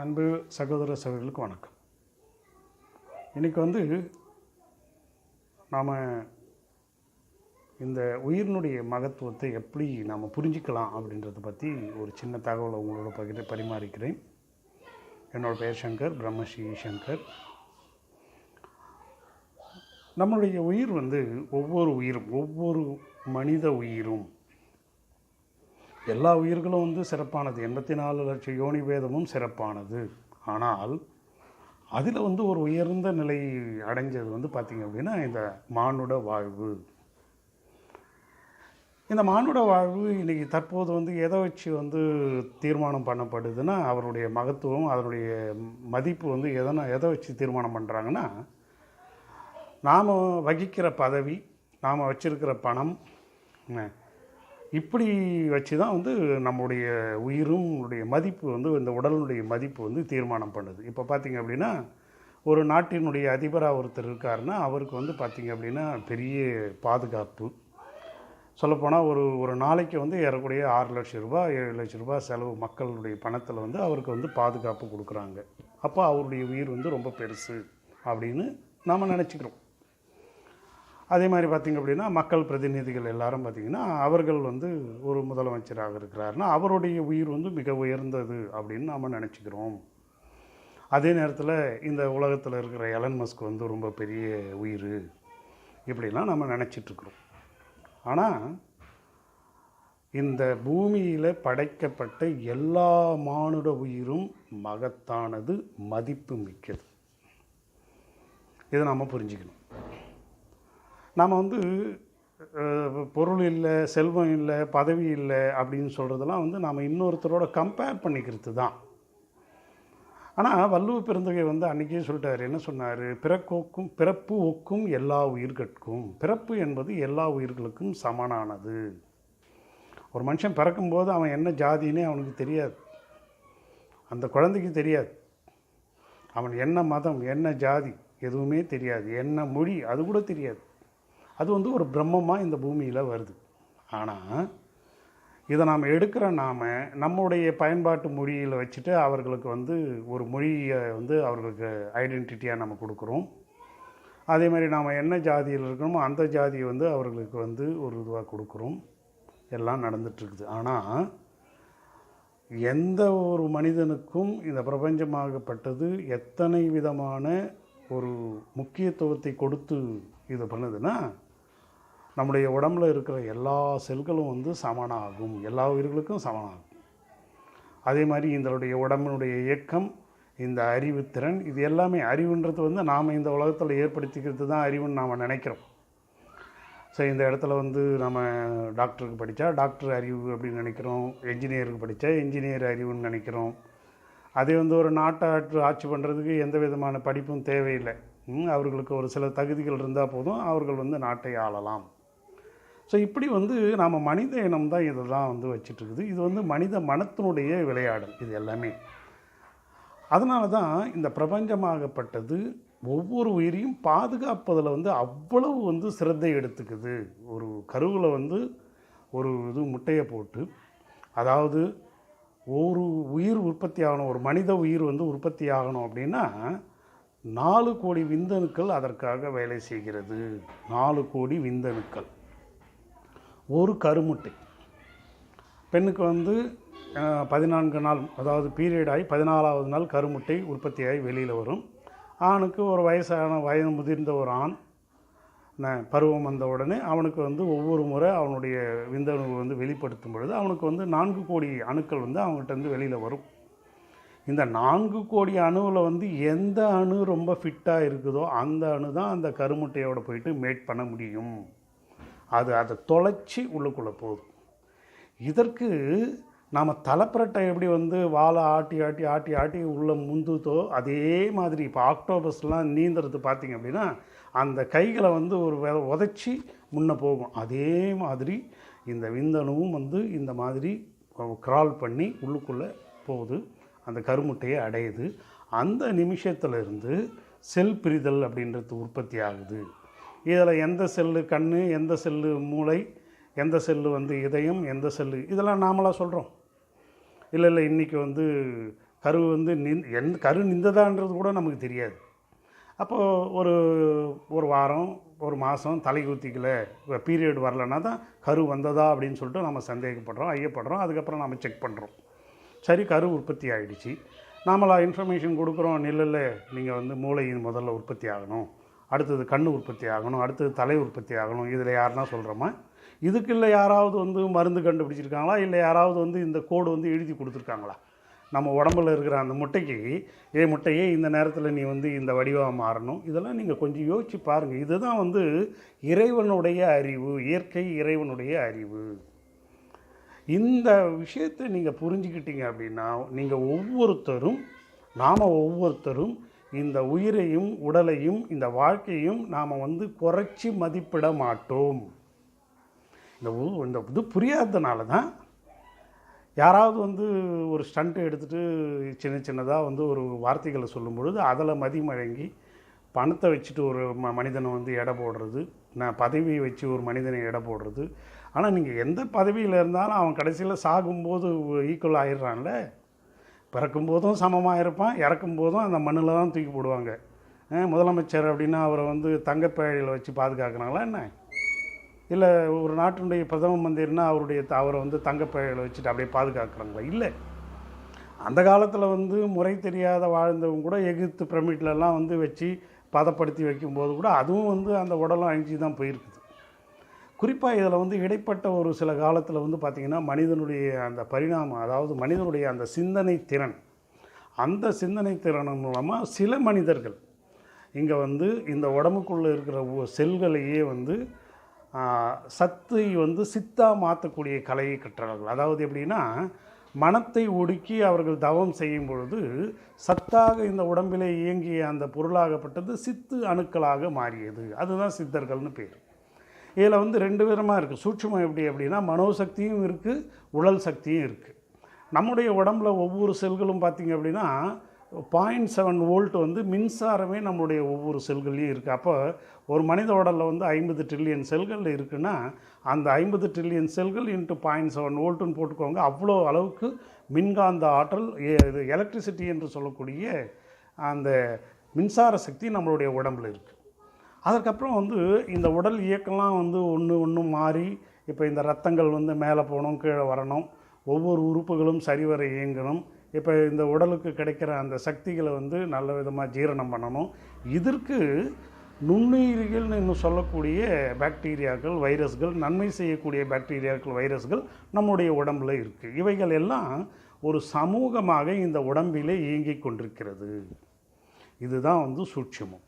அன்பு சகோதர சகோதரர்களுக்கு வணக்கம். இன்றைக்கி வந்து நாம் இந்த உயிரினுடைய மகத்துவத்தை எப்படி நாம் புரிஞ்சிக்கலாம் அப்படின்றத பற்றி ஒரு சின்ன தகவலை உங்களோட பகிர பரிமாறிக்கிறேன். என்னோட பெயர் சங்கர் பிரம்மஸ்ரீ சங்கர். நம்மளுடைய உயிர் வந்து ஒவ்வொரு உயிரும் ஒவ்வொரு மனித உயிரும் எல்லா உயிர்களும் வந்து சிறப்பானது. எண்பத்தி நாலு லட்சம் யோனி வேதமும் சிறப்பானது. ஆனால் அதில் வந்து ஒரு உயர்ந்த நிலை அடைஞ்சது வந்து பார்த்திங்க அப்படின்னா இந்த மானுட வாழ்வு. இந்த மானுட வாழ்வு இன்றைக்கி தற்போது வந்து எதை வச்சு வந்து தீர்மானம் பண்ணப்படுதுன்னா அவருடைய மகத்துவம் அதனுடைய மதிப்பு வந்து எதனா எதை வச்சு தீர்மானம் பண்ணுறாங்கன்னா நாம் வகிக்கிற பதவி நாம் வச்சிருக்கிற பணம் என்ன, இப்படி வச்சு தான் வந்து நம்முடைய உயிரும் உடைய மதிப்பு வந்து இந்த உடலுடைய மதிப்பு வந்து தீர்மானம் பண்ணுது. இப்போ பார்த்திங்க அப்படின்னா ஒரு நாட்டினுடைய அதிபராக ஒருத்தர் இருக்காருன்னா அவருக்கு வந்து பார்த்திங்க அப்படின்னா பெரிய பாதுகாப்பு. சொல்லப்போனால் ஒரு ஒரு நாளைக்கு வந்து ஏறக்கூடிய ஆறு லட்சம் ரூபா ஏழு லட்சம் ரூபா செலவு மக்களுடைய பணத்தில் வந்து அவருக்கு வந்து பாதுகாப்பு கொடுக்குறாங்க. அப்போ அவருடைய உயிர் வந்து ரொம்ப பெருசு அப்படின்னு நாம் நினச்சிக்கிறோம். அதே மாதிரி பார்த்திங்க அப்படின்னா மக்கள் பிரதிநிதிகள் எல்லாரும் பார்த்திங்கன்னா அவர்கள் வந்து ஒரு முதலமைச்சராக இருக்கிறாருன்னா அவருடைய உயிர் வந்து மிக உயர்ந்தது அப்படின்னு நாம் நினச்சிக்கிறோம். அதே நேரத்தில் இந்த உலகத்தில் இருக்கிற எலன் மஸ்க் வந்து ரொம்ப பெரிய உயிர் இப்படிலாம் நம்ம நினச்சிட்ருக்குறோம். ஆனால் இந்த பூமியில் படைக்கப்பட்ட எல்லா மானுட உயிரும் மகத்தானது மதிப்பு மிக்கது. இதை நாம் புரிஞ்சுக்கணும். நாம் வந்து பொருள் இல்லை செல்வம் இல்லை பதவி இல்லை அப்படின்னு சொல்கிறதெல்லாம் வந்து நாம் இன்னொருத்தரோட கம்பேர் பண்ணிக்கிறது தான். ஆனால் வள்ளுவ பெருந்தகை வந்து அன்றைக்கே சொல்லிட்டார். என்ன சொன்னார்? பிறக்கோக்கும் பிறப்பு ஒக்கும் எல்லா உயிர்கட்கும் பிறப்பு என்பது எல்லா உயிர்களுக்கும் சமனானது. ஒரு மனுஷன் பிறக்கும்போது அவன் என்ன ஜாதின்னே அவனுக்கு தெரியாது. அந்த குழந்தைக்கு தெரியாது. அவன் என்ன மதம் என்ன ஜாதி எதுவுமே தெரியாது. என்ன மொழி அது கூட தெரியாது. அது வந்து ஒரு பிரம்மமாக இந்த பூமியில் வருது. ஆனால் இதை நாம் எடுக்கிற நாம் நம்முடைய பயன்பாட்டு மொழியில் வச்சுட்டு அவர்களுக்கு வந்து ஒரு மொழியை வந்து அவர்களுக்கு ஐடென்டிட்டியாக நம்ம கொடுக்குறோம். அதே மாதிரி நாம் என்ன ஜாதியில் இருக்கணுமோ அந்த ஜாதியை வந்து அவர்களுக்கு வந்து ஒரு இதுவாக கொடுக்குறோம். எல்லாம் நடந்துட்டுருக்குது ஆனால் எந்த ஒரு மனிதனுக்கும் இந்த பிரபஞ்சமாகப்பட்டது எத்தனை விதமான ஒரு முக்கியத்துவத்தை கொடுத்து இது பண்ணுதுன்னா நம்முடைய உடம்புல இருக்கிற எல்லா செல்களும் வந்து சமனாகும். எல்லா உயிர்களுக்கும் சமனாகும். அதே மாதிரி இதனுடைய உடம்பினுடைய இயக்கம் இந்த அறிவுத்திறன் இது எல்லாமே அறிவுன்றது வந்து நாம் இந்த உலகத்தில் ஏற்படுத்திக்கிறது தான் அறிவுன்னு நாம் நினைக்கிறோம். ஸோ இந்த இடத்துல வந்து நம்ம டாக்டருக்கு படித்தா டாக்டர் அறிவு அப்படின்னு நினைக்கிறோம். என்ஜினியருக்கு படித்தா என்ஜினியர் அறிவுன்னு நினைக்கிறோம். அதே வந்து ஒரு நாட்டாற்று ஆட்சி ஆட்சி பண்ணுறதுக்கு எந்த விதமான படிப்பும் தேவையில்லை. அவர்களுக்கு ஒரு சில தகுதிகள் இருந்தால் போதும். அவர்கள் வந்து நாட்டை ஆளலாம். ஸோ இப்படி வந்து நாம் மனித இனம் தான் இதெல்லாம் வந்து வச்சிட்ருக்குது. இது வந்து மனித மனத்தினுடைய விளையாடல் இது எல்லாமே. அதனால தான் இந்த பிரபஞ்சமாகப்பட்டது ஒவ்வொரு உயிரையும் பாதுகாப்பதில் வந்து அவ்வளவு வந்து சிரத்தை எடுத்துக்குது. ஒரு கருவில் வந்து ஒரு இது முட்டையை போட்டு அதாவது ஒரு உயிர் உற்பத்தி ஆகணும் ஒரு மனித உயிர் வந்து உற்பத்தி ஆகணும் அப்படின்னா நாலு கோடி விந்தணுக்கள் அதற்காக வேலை செய்கிறது. நாலு கோடி விந்தணுக்கள். ஒரு கருமுட்டை. பெண்ணுக்கு வந்து பதினான்கு நாள் அதாவது பீரியட் ஆகி பதினாலாவது நாள் கருமுட்டை உற்பத்தியாகி வெளியில் வரும். ஆணுக்கு ஒரு வயசான வயது முதிர்ந்த ஒரு ஆண் பருவம் வந்த உடனே அவனுக்கு வந்து ஒவ்வொரு முறை அவனுடைய விந்தணு வந்து வெளிப்படுத்தும் பொழுது அவனுக்கு வந்து நான்கு கோடி அணுக்கள் வந்து அவங்ககிட்டருந்து வெளியில் வரும். இந்த நான்கு கோடி அணுவில் வந்து எந்த அணு ரொம்ப ஃபிட்டாக இருக்குதோ அந்த அணு தான் அந்த கருமுட்டையோடு போயிட்டு மேட் பண்ண முடியும். அது அதை தொலைச்சி உள்ளுக்குள்ளே போதும் இதற்கு நாம் தலைப்பரட்டை எப்படி வந்து வாழை ஆட்டி ஆட்டி ஆட்டி ஆட்டி உள்ளே முந்துதோ அதே மாதிரி இப்போ ஆக்டோபஸ்லாம் நீந்துறது பார்த்திங்க அப்படின்னா அந்த கைகளை வந்து ஒரு வெ- உதைச்சி முன்னே போகும். அதே மாதிரி இந்த விந்தணுவும் வந்து இந்த மாதிரி கிரால் பண்ணி உள்ளுக்குள்ளே போகுது. அந்த கருமுட்டையை அடையுது. அந்த நிமிஷத்துலேருந்து செல் பிரிதல் அப்படின்றது உற்பத்தி ஆகுது. இதில் எந்த செல்லு கண் எந்த செல்லு மூளை எந்த செல்லு வந்து இதயம் எந்த செல்லு இதெல்லாம் நாமளாக சொல்கிறோம் இல்லை இல்லை இன்றைக்கி வந்து கரு வந்து நின் எந் கரு நின்றதான்றது கூட நமக்கு தெரியாது. அப்போது ஒரு ஒரு வாரம் ஒரு மாதம் தலை ஊற்றிக்கல பீரியட் வரலன்னா தான் கரு வந்ததா அப்படின்னு சொல்லிட்டு நம்ம சந்தேகப்படுறோம் ஐயப்படுறோம் அதுக்கப்புறம் நம்ம செக் பண்ணுறோம் சரி கரு உற்பத்தி ஆகிடுச்சு நாமளா இன்ஃபர்மேஷன் கொடுக்குறோம் இல்லை நீங்கள் வந்து மூளையின் முதல்ல உற்பத்தி ஆகணும். அடுத்தது கண் உற்பத்தி ஆகணும் அடுத்தது தலை உற்பத்தி ஆகணும் இதில் யாருன்னா சொல்கிறோமா? இதுக்கு இல்லை யாராவது வந்து மருந்து கண்டுபிடிச்சிருக்காங்களா? இல்லை யாராவது வந்து இந்த கோடு வந்து எழுதி கொடுத்துருக்காங்களா? நம்ம உடம்புல இருக்கிற அந்த முட்டைக்கு ஏ முட்டையே இந்த நேரத்தில் நீ வந்து இந்த வடிவாக மாறணும். இதெல்லாம் நீங்கள் கொஞ்சம் யோசிச்சு பாருங்கள் இதுதான் வந்து இறைவனுடைய அறிவு இயற்கை இறைவனுடைய அறிவு. இந்த விஷயத்தை நீங்கள் புரிஞ்சுக்கிட்டீங்க அப்படின்னா நீங்கள் ஒவ்வொருத்தரும் நாம் ஒவ்வொருத்தரும் இந்த உயிரையும் உடலையும் இந்த வாழ்க்கையும் நாம் வந்து குறைச்சி மதிப்பிட மாட்டோம். இந்த உ- இந்த இது புரியாததுனால தான் யாராவது வந்து ஒரு ஸ்டண்ட்டு எடுத்துகிட்டு சின்ன சின்னதாக வந்து ஒரு வார்த்தைகளை சொல்லும் பொழுது அதில் மதிமழங்கி பணத்தை வச்சுட்டு ஒரு ம மனிதனை வந்து எடை போடுறது நான் பதவியை வச்சு ஒரு மனிதனை எடை போடுறது. ஆனால் நீங்கள் எந்த பதவியில் இருந்தாலும் அவன் கடைசியில் சாகும்போது ஈக்குவல் ஆயிடுறான்ல. பிறக்கும்போதும் சமமாக இருப்பான் இறக்கும்போதும் அந்த மண்ணில் தான் தூக்கி போடுவாங்க. முதலமைச்சர் அப்படின்னா அவரை வந்து தங்கப்பேழையில் வச்சு பாதுகாக்கிறாங்களா என்ன? இல்லை ஒரு நாட்டினுடைய பிரதம மந்திரினா அவருடைய த- அவரை வந்து தங்கப்பேழையில் வச்சுட்டு அப்படியே பாதுகாக்கிறாங்களா? இல்லை. அந்த காலத்தில் வந்து முறை தெரியாத வாழ்ந்தவங்க கூட எகிப்து பிரமிட்லலாம் வந்து வச்சு பதப்படுத்தி வைக்கும்போது கூட அதுவும் வந்து அந்த உடலும் அழிஞ்சு தான் போயிருக்குது. குறிப்பாக இதில் வந்து இடைப்பட்ட ஒரு சில காலத்தில் வந்து பார்த்திங்கன்னா மனிதனுடைய அந்த பரிணாமம் அதாவது மனிதனுடைய அந்த சிந்தனை திறன் அந்த சிந்தனை திறன் மூலமாக சில மனிதர்கள் இங்கே வந்து இந்த உடம்புக்குள்ளே இருக்கிற செல்களையே வந்து சத்தை வந்து சித்தா மாற்றக்கூடிய கலையை கற்றார்கள் அதாவது எப்படின்னா மனத்தை ஒடுக்கி அவர்கள் தவம் செய்யும் பொழுது சத்தாக இந்த உடம்பிலே இயங்கிய அந்த பொருளாகப்பட்டது சித்து அணுக்களாக மாறியது. அதுதான் சித்தர்கள்னு பேர். இதில் வந்து ரெண்டு விதமாக இருக்குது சூட்சுமம் எப்படி அப்படின்னா மனோசக்தியும் இருக்குது உடல் சக்தியும் இருக்குது நம்முடைய உடம்புல ஒவ்வொரு செல்களும் பார்த்திங்க அப்படின்னா பாயிண்ட் செவன் வோல்ட் வந்து மின்சாரமே நம்மளுடைய ஒவ்வொரு செல்கள்லையும் இருக்குது அப்போ ஒரு மனித உடலில் வந்து ஐம்பது ட்ரில்லியன் செல்கள் இருக்குன்னா அந்த ஐம்பது ட்ரில்லியன் செல்கள் இன்ட்டு பாயிண்ட் செவன் வோல்ட்டுன்னு போட்டுக்கோங்க. அவ்வளோ அளவுக்கு மின்காந்த ஆற்றல் இது எலக்ட்ரிசிட்டி என்று சொல்லக்கூடிய அந்த மின்சார சக்தி நம்மளுடைய உடம்புல இருக்குது அதுக்கப்புறம் வந்து இந்த உடல் இயக்கம்லாம் வந்து ஒன்று ஒன்று மாறி இப்போ இந்த ரத்தங்கள் வந்து மேலே போகணும் கீழே வரணும். ஒவ்வொரு உறுப்புகளும் சரிவர இயங்கணும். இப்போ இந்த உடலுக்கு கிடைக்கிற அந்த சக்திகளை வந்து நல்ல விதமாக ஜீரணம் பண்ணணும். இதற்கு நுண்ணுயிர்கள்னு இன்னும் சொல்லக்கூடிய பாக்டீரியாக்கள் வைரஸ்கள் நன்மை செய்யக்கூடிய பாக்டீரியாக்கள் வைரஸ்கள் நம்முடைய உடம்புல இருக்குது இவைகள் எல்லாம் ஒரு சமூகமாக இந்த உடம்பிலே இயங்கி கொண்டிருக்கிறது. இதுதான் வந்து சூட்சுமம்.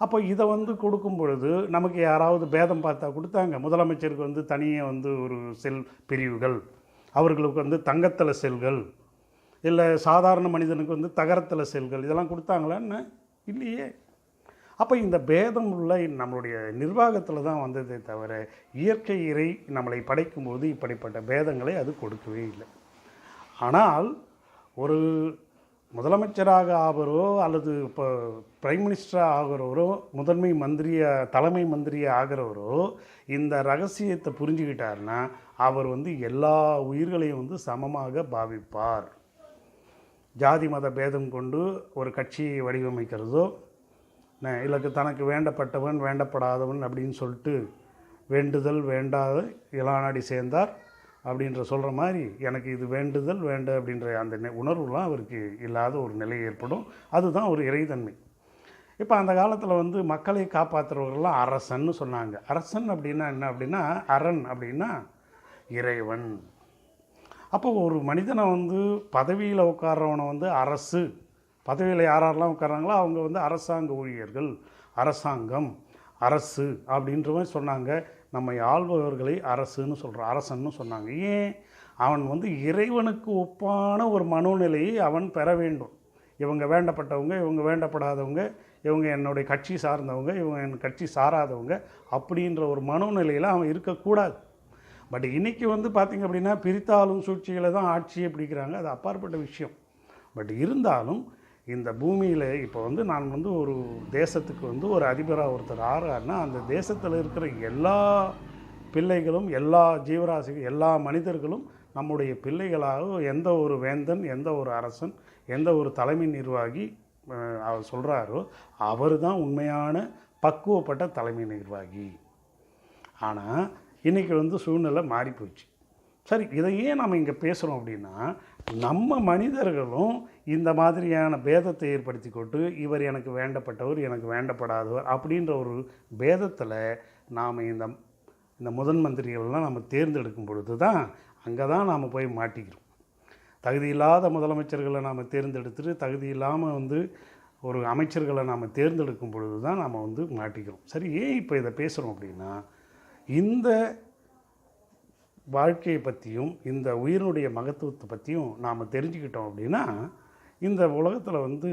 அப்போ இதை வந்து கொடுக்கும் பொழுது நமக்கு யாராவது பேதம் பார்த்தா கொடுத்தாங்க. முதலமைச்சருக்கு வந்து தனியாக வந்து ஒரு செல் பிரிவுகள் அவர்களுக்கு வந்து தங்கத்தில் செல்கள் இல்லை சாதாரண மனிதனுக்கு வந்து தகரத்தில் செல்கள் இதெல்லாம் கொடுத்தாங்களான்னு இல்லையே. அப்போ இந்த பேதம் உள்ள நம்மளுடைய நிர்வாகத்தில் தான் வந்ததே தவிர இயற்கை இறை நம்மளை படைக்கும்போது இப்படிப்பட்ட பேதங்களை அது கொடுக்கவே இல்லை. ஆனால் ஒரு முதலமைச்சராக ஆகிறோ அல்லது இப்போ பிரைம் மினிஸ்டராக ஆகிறவரோ முதன்மை மந்திரியை தலைமை மந்திரியா ஆகிறவரோ இந்த ரகசியத்தை புரிஞ்சுக்கிட்டாருன்னா அவர் வந்து எல்லா உயிர்களையும் வந்து சமமாக பாவிப்பார். ஜாதி மத பேதம் கொண்டு ஒரு கட்சியை வடிவமைக்கிறதோ இல்லை தனக்கு வேண்டப்பட்டவன் வேண்டப்படாதவன் அப்படின்னு சொல்லிட்டு வேண்டுதல் வேண்டாத இளநாடி சேர்ந்தார். அப்படின்ற சொல்கிற மாதிரி எனக்கு இது வேண்டுதல் வேண்ட அப்படின்ற அந்த நெ- உணர்வுலாம் அவருக்கு இல்லாத ஒரு நிலை ஏற்படும். அதுதான் ஒரு இறைத்தன்மை இப்போ அந்த காலத்தில் வந்து மக்களை காப்பாற்றுறவர்கள்லாம் அரசன்னு சொன்னாங்க. அரசன் அப்படின்னா என்ன அப்படின்னா அரண் அப்படின்னா இறைவன். அப்போ ஒரு மனிதனை வந்து பதவியில் உட்கார்றவனை வந்து அரசு. பதவியில் யார் யாரெல்லாம் உட்கார்றாங்களோ அவங்க வந்து அரசாங்க ஊழியர்கள் அரசாங்கம் அரசு அப்படின்ற மாதிரி சொன்னாங்க. நம்மை ஆள்பவர்களை அரசுன்னு சொல்கிறோம் அரசன்னு சொன்னாங்க. ஏன்? அவன் வந்து இறைவனுக்கு ஒப்பான ஒரு மனோநிலையை அவன் பெற வேண்டும். இவங்க வேண்டப்பட்டவங்க இவங்க வேண்டப்படாதவங்க இவங்க என்னுடைய கட்சி சார்ந்தவங்க இவங்க என் கட்சி சாராதவங்க அப்படின்ற ஒரு மனோநிலையில் அவன் இருக்கக்கூடாது. பட் இன்றைக்கி வந்து பார்த்திங்க அப்படின்னா பிரித்தாளும் சூழ்ச்சிகளை தான் ஆட்சியை பிடிக்கிறாங்க. அது அப்பாற்பட்ட விஷயம். பட் இருந்தாலும் இந்த பூமியில் இப்போ வந்து நான் வந்து ஒரு தேசத்துக்கு வந்து ஒரு அதிபராக ஒருத்தர் ஆறாருன்னா அந்த தேசத்தில் இருக்கிற எல்லா பிள்ளைகளும் எல்லா ஜீவராசிகள் எல்லா மனிதர்களும் நம்முடைய பிள்ளைகளாக எந்த ஒரு வேந்தன் எந்த ஒரு அரசன் எந்த ஒரு தலைமை நிர்வாகி அவர் சொல்கிறாரோ அவர் தான் உண்மையான பக்குவப்பட்ட தலைமை நிர்வாகி. ஆனால் இன்றைக்கி வந்து சூழ்நிலை மாறி போச்சு சரி இதை ஏன் நம்ம இங்கே பேசுகிறோம் அப்படின்னா நம்ம மனிதர்களும் இந்த மாதிரியான பேதத்தை ஏற்படுத்தி கொண்டு இவர் எனக்கு வேண்டப்பட்டவர் எனக்கு வேண்டப்படாதவர் அப்படின்ற ஒரு பேதத்தில் நாம் இந்த இந்த முதன் மந்திரிகள்லாம் நம்ம தேர்ந்தெடுக்கும் பொழுது தான் அங்கே தான் நாம் போய் மாட்டிக்கிறோம். தகுதி இல்லாத முதலமைச்சர்களை நாம் தேர்ந்தெடுத்துட்டு தகுதி இல்லாமல் வந்து ஒரு அமைச்சர்களை நாம் தேர்ந்தெடுக்கும் பொழுது தான் நாம் வந்து மாட்டிக்கிறோம். சரி ஏன் இப்போ இதை பேசுகிறோம் அப்படின்னா இந்த வாழ்க்கையை பற்றியும் இந்த உயிரினுடைய மகத்துவத்தை பற்றியும் நாம் தெரிஞ்சுக்கிட்டோம் அப்படின்னா இந்த உலகத்தில் வந்து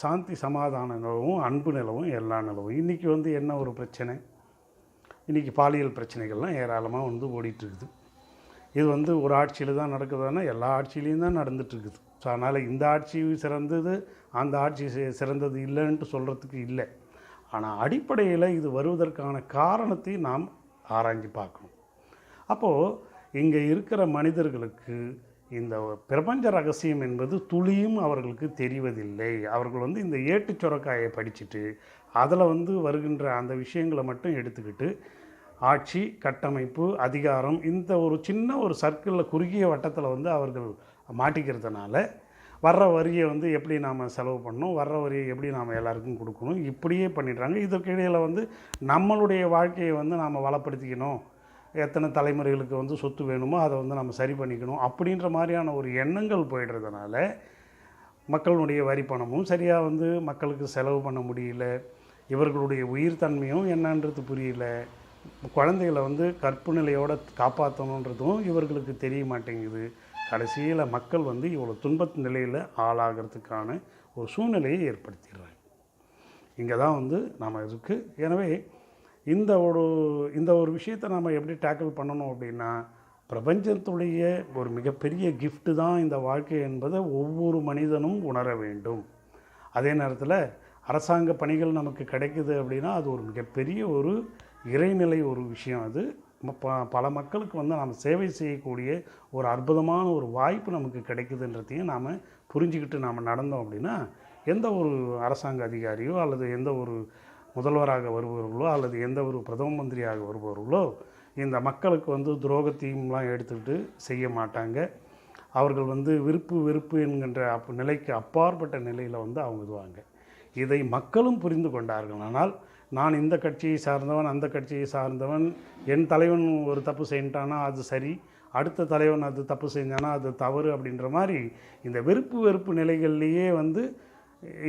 சாந்தி சமாதான நிலவும் அன்பு நிலவும் எல்லா நிலவும். இன்றைக்கி வந்து என்ன ஒரு பிரச்சனை? இன்றைக்கி பாலியல் பிரச்சனைகள்லாம் ஏராளமாக வந்து ஓடிட்டுருக்குது. இது வந்து ஒரு ஆட்சியில் தான் நடக்குதுன்னா எல்லா ஆட்சியிலையும் தான் நடந்துகிட்ருக்குது ஸோ அதனால் இந்த ஆட்சி சிறந்தது அந்த ஆட்சி சிறந்தது இல்லைன்ட்டு சொல்கிறதுக்கு இல்லை. ஆனால் அடிப்படையில் இது வருவதற்கான காரணத்தை நாம் ஆராய்ஞ்சு பார்க்கணும். அப்போது இங்கே இருக்கிற மனிதர்களுக்கு இந்த பிரபஞ்ச ரகசியம் என்பது துளியும் அவர்களுக்கு தெரிவதில்லை. அவர்கள் வந்து இந்த ஏட்டு சுரக்காயை படிச்சுட்டு அதில் வந்து வருகின்ற அந்த விஷயங்களை மட்டும் எடுத்துக்கிட்டு ஆட்சி கட்டமைப்பு அதிகாரம் இந்த ஒரு சின்ன ஒரு சர்க்கிளில் குறுகிய வட்டத்தில் வந்து அவர்கள் மாட்டிக்கிறதுனால வர்ற வரியை வந்து எப்படி நாம் செலவு பண்ணணும் வர்ற வரியை எப்படி நாம் எல்லாருக்கும் கொடுக்கணும் இப்படியே பண்ணிடுறாங்க. இதற்கிடையில் வந்து நம்மளுடைய வாழ்க்கையை வந்து நாம் வளப்படுத்திக்கணும். எத்தனை தலைமுறைகளுக்கு வந்து சொத்து வேணுமோ அதை வந்து நம்ம சரி பண்ணிக்கணும் அப்படின்ற மாதிரியான ஒரு எண்ணங்கள் போயிடுறதுனால மக்களுடைய வரி பணமும் சரியாக வந்து மக்களுக்கு செலவு பண்ண முடியல. இவர்களுடைய உயிர் தன்மையும் என்னன்றது புரியல. குழந்தைகளை வந்து கற்பு நிலையோட காப்பாற்றணுன்றதும் இவர்களுக்கு தெரிய மாட்டேங்குது. கடைசியில் மக்கள் வந்து இவ்வளோ துன்பத்து நிலையில் ஆளாகிறதுக்கான ஒரு சூழ்நிலையை ஏற்படுத்திடுறாங்க. இங்கே தான் வந்து நம்ம இதுக்கு எனவே இந்த ஒரு இந்த ஒரு விஷயத்தை நம்ம எப்படி டேக்கிள் பண்ணணும் அப்படின்னா பிரபஞ்சத்துடைய ஒரு மிகப்பெரிய கிஃப்ட்டு தான் இந்த வாழ்க்கை என்பதை ஒவ்வொரு மனிதனும் உணர வேண்டும். அதே நேரத்தில் அரசாங்க பணிகள் நமக்கு கிடைக்குது அப்படின்னா அது ஒரு மிகப்பெரிய ஒரு இறைநிலை ஒரு விஷயம். அது ப- பல மக்களுக்கு வந்து நாம் சேவை செய்யக்கூடிய ஒரு அற்புதமான ஒரு வாய்ப்பு நமக்கு கிடைக்குதுன்றதையும் நாம் புரிஞ்சுக்கிட்டு நாம் நடந்தோம் அப்படின்னா எந்த ஒரு அரசாங்க அதிகாரியோ அல்லது எந்த ஒரு முதல்வராக வருபவர்களோ அல்லது எந்த ஒரு பிரதம மந்திரியாக வருபவர்களோ இந்த மக்களுக்கு வந்து துரோகத்தையும்லாம் எடுத்துக்கிட்டு செய்ய மாட்டாங்க. அவர்கள் வந்து விருப்பு வெறுப்பு என்கின்ற அப் நிலைக்கு அப்பாற்பட்ட நிலையில் வந்து அவங்க இதுவாங்க. இதை மக்களும் புரிந்து கொண்டார்கள். ஆனால் நான் இந்த கட்சியை சார்ந்தவன் அந்த கட்சியை சார்ந்தவன் என் தலைவன் ஒரு தப்பு செய்யிட்டானா அது சரி. அடுத்த தலைவன் அது தப்பு செஞ்சானா அது தவறு அப்படின்ற மாதிரி இந்த வெறுப்பு வெறுப்பு நிலைகள்லேயே வந்து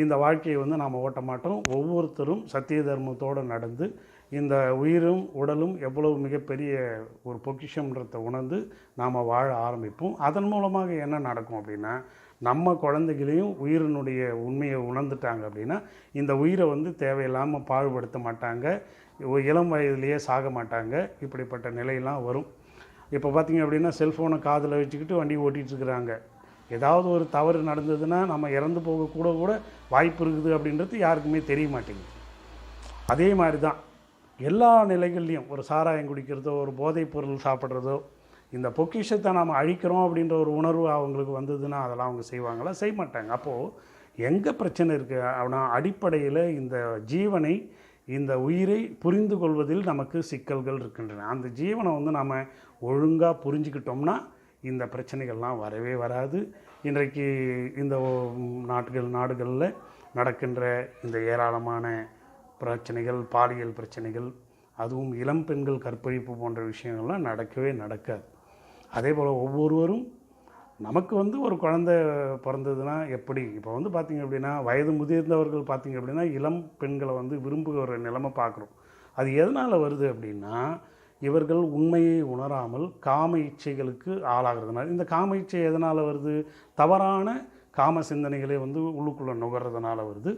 இந்த வாழ்க்கையை வந்து நாம் ஓட்ட மாட்டோம். ஒவ்வொருத்தரும் சத்திய தர்மத்தோடு நடந்து இந்த உயிரும் உடலும் எவ்வளவு மிகப்பெரிய ஒரு பொக்கிஷம்ன்றதை உணர்ந்து நாம் வாழ ஆரம்பிப்போம். அதன் மூலமாக என்ன நடக்கும் அப்படின்னா நம்ம குழந்தைகளையும் உயிரினுடைய உண்மையை உணர்ந்துட்டாங்க அப்படின்னா இந்த உயிரை வந்து தேவையில்லாமல் பாழ்படுத்த மாட்டாங்க. இளம் வயதிலேயே சாக மாட்டாங்க. இப்படிப்பட்ட நிலையெல்லாம் வரும். இப்போ பார்த்தீங்க அப்படின்னா செல்ஃபோனை காதில் வச்சுக்கிட்டு வண்டி ஓட்டிகிட்டு இருக்கிறாங்க. ஏதாவது ஒரு தவறு நடந்ததுன்னா நம்ம இறந்து போக கூட கூட வாய்ப்பு இருக்குது அப்படின்றது யாருக்குமே தெரிய மாட்டேங்குது. அதே மாதிரி தான் எல்லா நிலைகள்லையும் ஒரு சாராயம் குடிக்கிறதோ ஒரு போதைப் பொருள் சாப்பிட்றதோ இந்த பொக்கிஷத்தை நாம் அழிக்கிறோம் அப்படின்ற ஒரு உணர்வு அவங்களுக்கு வந்ததுன்னா அதெல்லாம் அவங்க செய்வாங்களா? செய்ய மாட்டாங்க. அப்போது எங்கே பிரச்சனை இருக்குது அப்படின்னா அடிப்படையில் இந்த ஜீவனை இந்த உயிரை புரிந்து கொள்வதில் நமக்கு சிக்கல்கள் இருக்கின்றன. அந்த ஜீவனை வந்து நம்ம ஒழுங்காக புரிஞ்சுக்கிட்டோம்னா இந்த பிரச்சனைகள்லாம் வரவே வராது. இன்றைக்கு இந்த நாட்டுகள் நாடுகளில் நடக்கின்ற இந்த ஏராளமான பிரச்சனைகள் பாலியல் பிரச்சனைகள் அதுவும் இளம் பெண்கள் கற்பழிப்பு போன்ற விஷயங்கள்லாம் நடக்கவே நடக்காது. அதே போல் ஒவ்வொருவரும் நமக்கு வந்து ஒரு குழந்தை பிறந்ததுன்னா எப்படி? இப்போ வந்து பார்த்திங்க அப்படின்னா வயது முதிர்ந்தவர்கள் பார்த்திங்க அப்படின்னா இளம் பெண்களை வந்து விரும்புகிற நிலைமை பார்க்குறோம் அது எதனால் வருது அப்படின்னா இவர்கள் உண்மையை உணராமல் காம இச்சைகளுக்கு ஆளாகிறதுனால. இந்த காம இச்சை எதனால் வருது? தவறான காம சிந்தனைகளே வந்து உள்ளுக்குள்ளே நுகர்றதுனால வருது.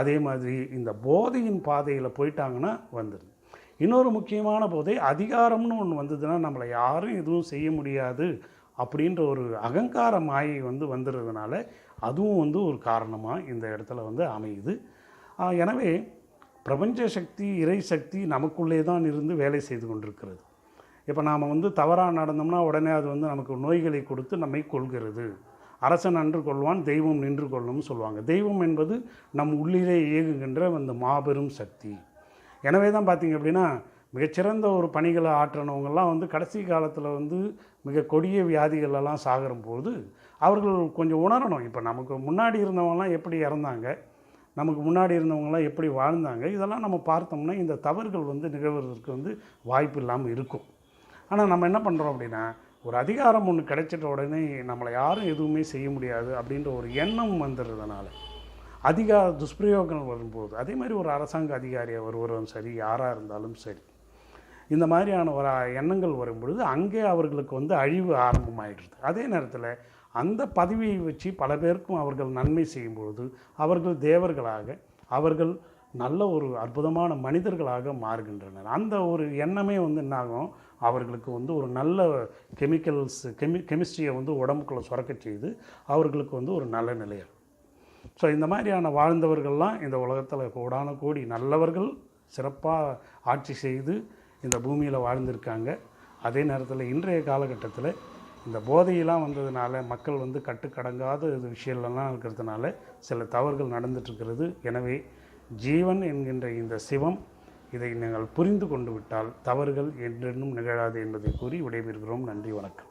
அதே மாதிரி இந்த போதையின் பாதையில் போயிட்டாங்கன்னா வந்துடுது இன்னொரு முக்கியமான போதை அதிகாரம்னு ஒன்று வந்ததுன்னா நம்மளை யாரும் எதுவும் செய்ய முடியாது அப்படின்ற ஒரு அகங்கார மாயை வந்து வந்துடுறதுனால அதுவும் வந்து ஒரு காரணமாக இந்த இடத்துல வந்து அமையுது. எனவே பிரபஞ்ச சக்தி இறை சக்தி நமக்குள்ளே தான் இருந்து வேலை செய்து கொண்டிருக்கிறது. இப்போ நாம் வந்து தவறாக நடந்தோம்னா உடனே அது வந்து நமக்கு நோய்களை கொடுத்து நம்மை கொள்கிறது அரசன் அன்று கொள்வான் தெய்வம் நின்று கொள்ளும்னு சொல்லுவாங்க. தெய்வம் என்பது நம் உள்ளிலே இயங்குகின்ற அந்த மாபெரும் சக்தி. எனவே தான் பார்த்தீங்க அப்படின்னா மிகச்சிறந்த ஒரு பணிகளை ஆற்றினவங்கெல்லாம் வந்து கடைசி காலத்தில் வந்து மிக கொடிய வியாதிகளெல்லாம் சாகிற போது அவர்கள் கொஞ்சம் உணரணும். இப்போ நமக்கு முன்னாடி இருந்தவங்கலாம் எப்படி இறந்தாங்க? நமக்கு முன்னாடி இருந்தவங்களாம் எப்படி வாழ்ந்தாங்க இதெல்லாம் நம்ம பார்த்தோம்னா இந்த தவறுகள் வந்து நிகழ்வதற்கு வந்து வாய்ப்பு இல்லாமல் இருக்கும். ஆனால் நம்ம என்ன பண்ணுறோம் அப்படின்னா ஒரு அதிகாரம் ஒன்று கிடைச்சிட்ட உடனே நம்மளை யாரும் எதுவுமே செய்ய முடியாது அப்படின்ற ஒரு எண்ணம் வந்துடுறதுனால அதிகார துஷ்பிரயோகங்கள் வரும்போது அதே மாதிரி ஒரு அரசாங்க அதிகாரியாக ஒருவரும் சரி யாராக இருந்தாலும் சரி இந்த மாதிரியான ஒரு எண்ணங்கள் வரும்பொழுது அங்கே அவர்களுக்கு வந்து அழிவு ஆரம்பமாயிடுது. அதே நேரத்தில் அந்த பதவியை வச்சு பல பேருக்கும் அவர்கள் நன்மை செய்யும்பொழுது அவர்கள் தேவர்களாக அவர்கள் நல்ல ஒரு அற்புதமான மனிதர்களாக மாறுகின்றனர். அந்த ஒரு எண்ணமே வந்து என்னாகும்? அவர்களுக்கு வந்து ஒரு நல்ல கெமிக்கல்ஸ் கெமி கெமிஸ்ட்ரியை வந்து உடம்புக்குள்ளே சுரக்க செய்து அவர்களுக்கு வந்து ஒரு நல்ல நிலையம் ஸோ இந்த மாதிரியான வாழ்ந்தவர்கள்லாம் இந்த உலகத்தில் கோடான கோடி நல்லவர்கள் சிறப்பாக ஆட்சி செய்து இந்த பூமியில் வாழ்ந்திருக்காங்க. அதே நேரத்தில் இன்றைய காலகட்டத்தில் இந்த போதையெல்லாம் வந்ததுனால மக்கள் வந்து கட்டுக்கடங்காத இது விஷயம்லாம் இருக்கிறதுனால சில தவறுகள் நடந்துட்டுருக்கிறது. எனவே ஜீவன் என்கின்ற இந்த சிவம் இதை நீங்கள் புரிந்து கொண்டு விட்டால் தவறுகள் என்றென்னும் நிகழாது என்பதை கூறி விடைபெறுகிறோம். நன்றி வணக்கம்.